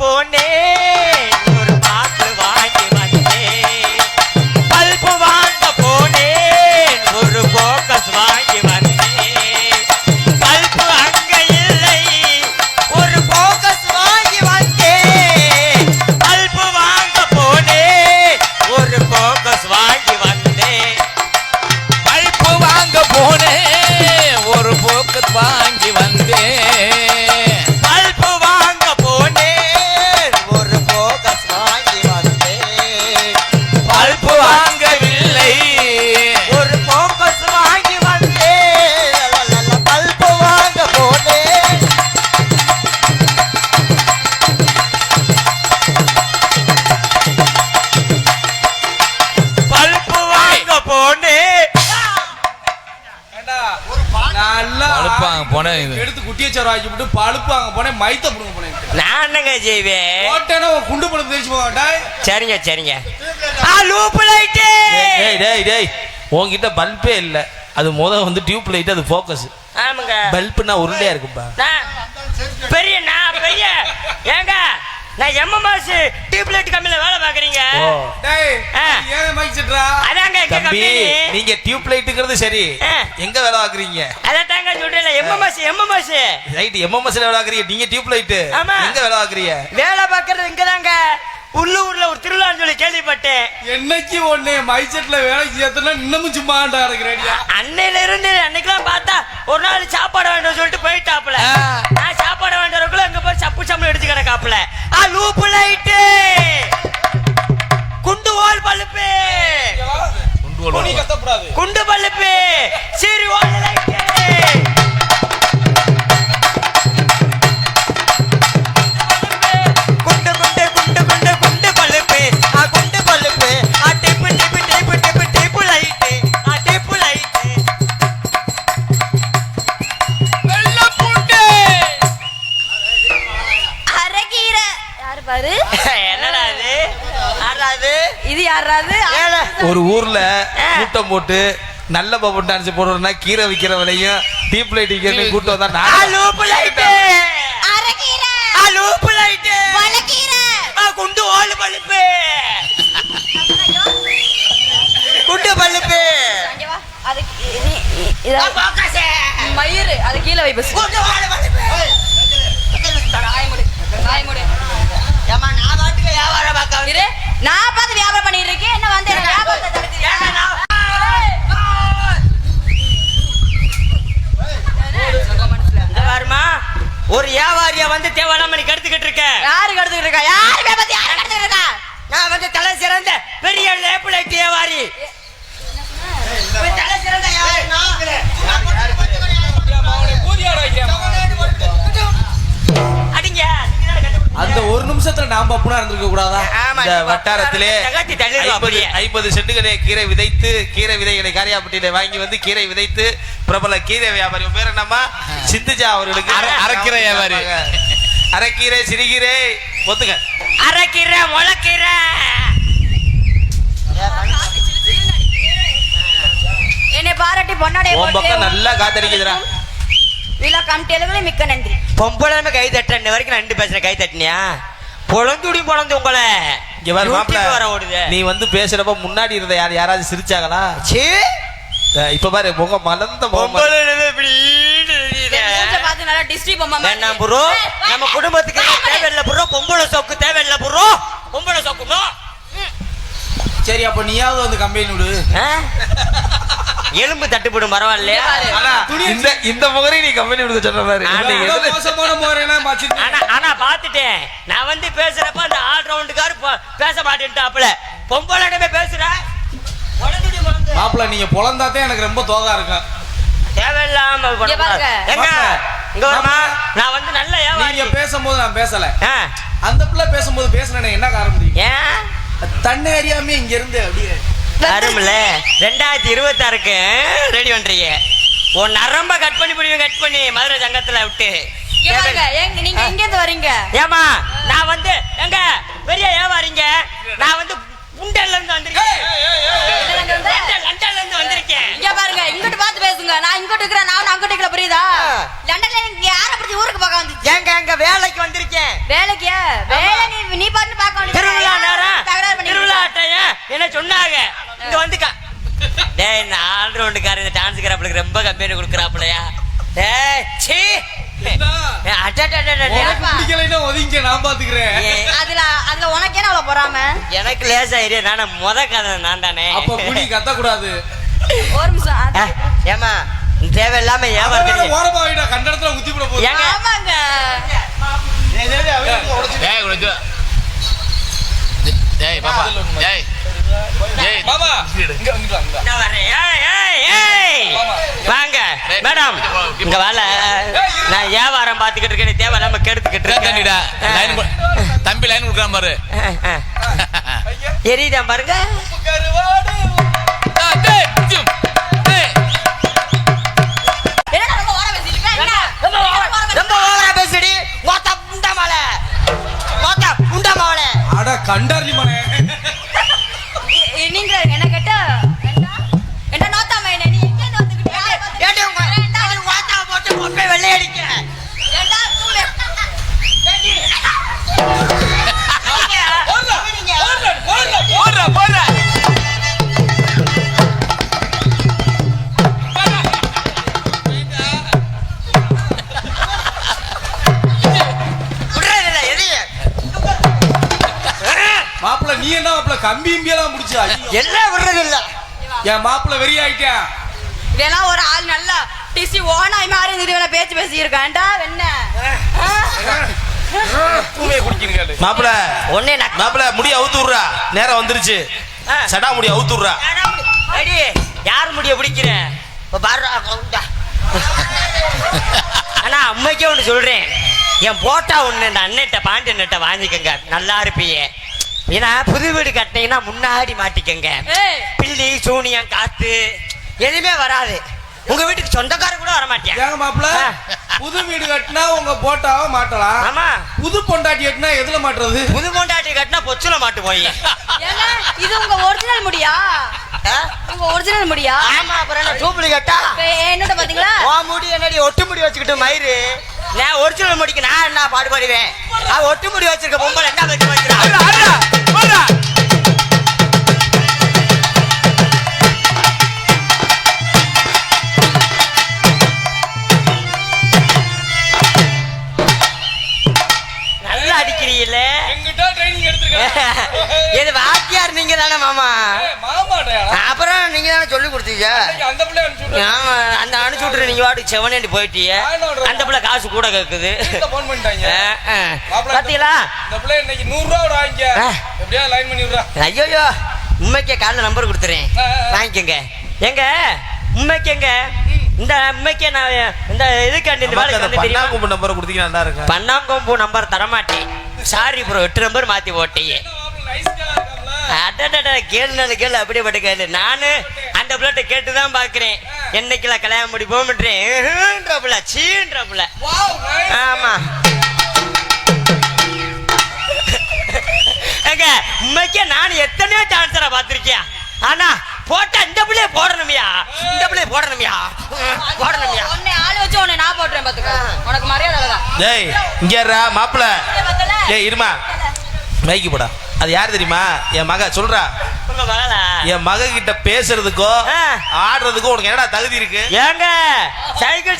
போனேன் ஒரு பாட்டு வாங்கி வந்தேன் பல்பு வாங்க போனேன் ஒரு போக்கஸ் வாங்கி வந்தேன் பல்பு அங்க இல்லை ஒரு போக்கஸ் வாங்கி வந்தேன் பல்பு வாங்க போனேன் ஒரு போக்கஸ் வாங்கி வந்தேன் பல்பு வாங்க போனேன் ஒரு வாங்கி ஆக்கி விட்டு பழுப்பு வாங்க போனேன் மைத்த புடுங்க போனேன் நான் என்னங்க செய்வேன்? போட்டேன்னா உன் குண்டு பழுப்பு தெரிச்சு போவாண்டா சரிங்க சரிங்க. ஆ லூப் லைட்டு டேய் டேய் டேய் உன்கிட்ட பல்பே இல்ல. அது முத வந்து டியூப் லைட் அது ஃபோக்கஸ் ஆமாங்க. பல்புனா உருண்டையா இருக்குப்பா பெரிய நான் பெரிய. ஏங்க நான் எம்எம்எஸ் டியூப் லைட் கம்பெனில வேலை பாக்குறீங்க அதாங்க எங்க தம்பி கம்பெனி நீங்க டியூப் லைட்டுங்கிறது சரி. ஆ. எங்க வேலை பாக்குறீங்க அதான் தாங்க சொல்றேன் எம்எம்எஸ் எம்எம்எஸ் ரைட் எம்எம்எஸ்ல வேலை பாக்குறீங்க நீங்க டியூப் லைட் ஆமா. எங்க வேலை பாக்குறீங்க வேலை பார்க்கறது இங்கதாங்க. உள்ளூர்ல ஒரு திருவிழான்னு சொல்லி கேள்விப்பட்டேன். என்னைக்கு ஒண்ணு மைக் செட்ல வேலைக்கு சேர்த்தனா இன்னமும் சும்மாண்டா இருக்கிறேடியா? அன்னையில இருந்து அன்னைக்கெல்லாம் பார்த்தா ஒரு நாள் சாப்பாடு வேண்டாம் சொல்லிட்டு போயிட்டாப்புல. சம்பளம் எடுத்து கிடக்காப்புல ஆ லூப்பு லைட்டு குண்டு ஓல் கத்தப்படாது குண்டு பல்பு கூட்டம் போட்டு நல்ல பப்பு டான்ஸ் போடுறோம்னா கீரை விக்கிற விலையும் டியூப் லைட் விற்கிறவங்க கூட்டம் தான் குண்டு ஓல் குண்டு மயிறு அது கீழே பாட்டுக்கு வியாபாரம் பார்க்க நான் ஒரு வியாபாரியா வந்து தேவையில்லாம நீ கெடுத்துக்கிட்டு இருக்க யாரு கடத்துக்கிட்டு இருக்கா யாரு வியாபாரத்தை யாரு கடத்துக்கிட்டு இருக்கா நான் வந்து தலை சிறந்த பெரிய லேப்பு லைட் வியாபாரி தலை சிறந்த வியாபாரினா அடிங்க அந்த ஒரு நிமிஷத்துல நான் பப்புனா இருந்திருக்க கூடாதா? இந்த வட்டாரத்திலே ஐம்பது சென்டுகளை கீரை விதைத்து கீரை விதைகளை காரியாப்பட்டியில வாங்கி வந்து கீரை விதைத்து பிரபல கீரை வியாபாரி பேர் என்னம்மா? சிந்துஜா அவர்களுக்கு அரை- அரைக்கீரை வியாபாரி. அரைக்கீரை சிறுகீரை ஒத்துக்க. அரைக்கீரை முளைக்கீரை என்னை பாராட்டி பொன்னாடைய நல்லா காத்தடிக்குதுடா. விழா கமிட்டியலுக்கு மிக்க நன்றி. பொம்பளை கை தட்ட இன்ன வரைக்கும் நான் ரெண்டு பேசுறேன். கை தட்டினியா? பொழந்துடி பொழந்து உங்களை. இங்க பாரு யூடியூப் வர மாப்பிள ஓடுது. நீ வந்து பேசுறப்ப முன்னாடி இருந்த யார் யாராவது சிரிச்சாங்களா? சீ அஹ் இப்ப பாரு முகம் மலர்ந்த முகம் பொம்பளை இப்படி. மூஞ்ச பார்த்து நல்லா டிஸ்ட்ரிக் பொம்மை மாதிரி வேண்டாம் ப்ரோ? ஏய், வா. நம்ம குடும்பத்துக்கு இது தேவையில்லை ப்ரோ. பொம்பளை சோக்கு தேவையில்லை ப்ரோ. பொம்பளை சோக்குமா சரி அப்ப நீயாவது வந்து கம்பெனி விடு. எலும்பு தட்டுப்படும் பரவாயில்லையா? இந்த இந்த முகரை நீ கம்பெனி நீங்க இவ்வளவு எதுல- மோசமான மச்சி- ஆனா ஆனா பாத்துட்டேன் நான் வந்து பேசுறப்ப அந்த ஆல் ரவுண்டுக்காரு பேச மாட்டேன்ட்டாப்புல. பொம்பளை பேசுற? பொழந்துடி பொழந்து. மாப்பிள நீங்க பொழந்தாதான் எனக்கு ரொம்ப தோகா இருக்கும் தேவையில்லாம. எங்க. இங்க வருமா. நான் வந்து நல்ல நீங்க பேசும்போது நான் பேசல. அந்த பிள்ளை பேசும்போது பேசுனேன் என்ன காரணம் தெரியும்? ஏன்? தன்னை அறியாம இங்க இருந்து அப்படியே அருமில்ல ரெண்டாயிரத்தி இருபத்தாறுக்கு ரெடி பண்றீங்க. உன் நரம்ப கட் பண்ணி பிடிவு கட் பண்ணி மதுரை சங்கத்துல விட்டு. நீங்க எங்க இருந்து வரீங்க? ஏமா நான் வந்து எங்க பெரிய ஏவாரீங்க நான் வந்து குண்டல்ல இருந்து வந்திருக்கேன். வந்திருக்கேன். இங்க பாருங்க இங்கிட்டு பார்த்து பேசுங்க. நான் இங்கிட்டு இருக்கிறேன் நான் அங்கிட்டு இருக்கிற புரியுதா? லண்டன்ல நீங்க யார பத்தி ஊருக்கு பார்க்க வந்து எங்க எங்க வேலைக்கு வந்திருக்கேன். வேலைக்கு? வேலை நீ நீ பாட்டு பார்க்க வேண்டியது திருவிழா நேரம். தகராறு பண்ணி திருவிழா என்ன சொன்னாங்க. இங்க வந்து கா- டேய் இந்த ஆல்ரவுண்டுக்காரர் இந்த டான்ஸ் கிராப்ளுக்கு ரொம்ப கம்பெனி கொடுக்குறாப்புலையா? டேய் சீ அடடடடடட. உனக்கு பிடிக்கலைன்னா ஒதுங்க நான் பாத்துக்கிறேன். ஏ- அதுல அதுல உனக்கு என்ன அவ்வளவு பொறாம? எனக்கு லேசா ஏரியா நானே முத கதை நான் தானே அப்ப கத்த கூடாது ஒரு நிமிஷம் ஏம்மா தேவையில்லாம ஏமாத்துறீங்க ஓரமா விட்டா கண்ட இடத்துல குத்தி ஏங்க? ஆமாங்க. ஏய் பாப்பா. ஏய் ஏய். மாமா இங்க இங்க இங்க. நான் வரேன். ஏய், ஏய், ஏய். வாங்க. டேய், மேடம் இங்க வாழ நான் வியாபாரம் பார்த்துக்கிட்டு இருக்கேன். நீ தேவையில்லாம கெடுத்துக்கிட்டு தண்டிடா லைன் இருக்கேன் தம்பி லைன் கொடுக்குறான் பாரு. எரியுதா பாருங்க. அட கண்டாரி மனே கம்பி இம்பியெல்லாம் முடிச்சு. எல்லாம் விடுறதில்ல. என் மாப்பிள்ள வெறி ஆயிட்டேன் இதெல்லாம் ஒரு ஆள் நல்லா டிசி ஓனாய் மாதிரி இருந்து இவனை பேச்சு பேசி இருக்கான்டா என்ன தூமையை குடிக்கிறீங்க மாப்பிள ஒன்னே நான் மாப்பிள முடி அவுத்து விடுறா. நேரம் வந்துருச்சு. ஆ. சடா முடி அவுத்து விடுறா. அடி யார் முடிய பிடிக்கிற? இப்ப பாரு கவுண்டா. ஆனா அம்மைக்கே ஒண்ணு சொல்றேன். என் போட்டா ஒண்ணு இந்த அண்ணன்ட்ட பாண்டியன்ட்ட வாங்கிக்கங்க. நல்லா இருப்பீங்க ஏன்னா புது வீடு கட்டினீங்கன்னா முன்னாடி மாட்டிக்கங்க. பில்லி சூனியம் காத்து எதுவுமே வராது. உங்க வீட்டுக்கு சொந்தக்காரன் கூட வர மாட்டேன் ஏங்க மாப்பிள்ள ஆ. புது வீடு கட்டினா உங்க போட்டாவ மாட்டலாம். ஆமா. புது பொண்டாட்டி கட்டினா எதுல மாட்டுறது? புது பொண்டாட்டி கட்டினா பொச்சுல மாட்டு போய் இது உங்க ஒரிஜினல் முடியா? உங்க ஒரிஜினல் முடியா? ஆமா அப்புறம் என்ன டூப்ளிகேட்டா என்னோட பாத்தீங்களா? ஓ முடி என்னடி ஒட்டு முடி வச்சுக்கிட்டு மயிறு. நான் ஒரிஜினல் முடிக்கு நான் என்ன பாடுபடுவேன்? ஒட்டு முடி வச்சிருக்க பொம்பளை என்ன வச்சு வைக்கிறா இது வாத்தியார் நீங்க தானே மாமா அப்புறம் நீங்க தானே சொல்லி கொடுத்தீங்க? அந்த பிள்ளை அனுப்பிச்சு ஆமா அந்த அனுப்பிச்சு விட்டுரு நீங்க வாட்டுக்கு செவனேண்டி போயிட்டீங்க. அந்த பிள்ளை காசு கூட கேக்குது. போன் பண்ணிட்டாங்க? பாத்தீங்களா? இந்த பிள்ளை இன்னைக்கு நூறு ரூபா விட வாங்கிக்க. ஆ. எப்படியா லைன் பண்ணி விடுறா ஐயோ உண்மைக்கே காலைல நம்பர் கொடுத்துறேன். வாங்கிக்கோங்க. எங்க? உண்மைக்கேங்க இந்த உண்மைக்கே நான் இந்த இதுக்காண்டி இந்த வேலைக்கு பண்ணாங்க நம்பரை கொடுத்தீங்கன்னா நல்லா இருக்கும். பன்னாங்கொம்பு நம்பர் தரமாட்டேன். சாரி ப்ரோ எட்டு நம்பர் மாத்தி போட்டீங்க. அடடட கேளு கேளு அப்படியே பட்டு கேளு. நானு அந்த பிள்ளைட்ட கேட்டு தான் பாக்குறேன் என்னைக்குல கல்யாணம் முடி போகன்றப்புல சீன்றப்புல ஆமா. ஏங்க உண்மைக்கே நான் எத்தனையோ டான்ஸரை பார்த்திருக்கேன். ஆனா போட்டா இந்த பிள்ளைய போடணுமியா? இந்த பிள்ளைய போடணுமியா? போடணுமியா? உன்னை ஆளு வச்சு உன்னை நான் போட்டுறேன் பாத்துக்க உனக்கு மரியாதை டேய் இங்க மாப்பிள. ஏய் இருமா. மைக்கு போடா. அது யார் தெரியுமா? என் மக சொல்றா. என் மக கிட்ட பேசுறதுக்கோ. ஆடுறதுக்கோ உனக்கு என்னடா தகுதி இருக்கு? ஏங்க சைக்கிள்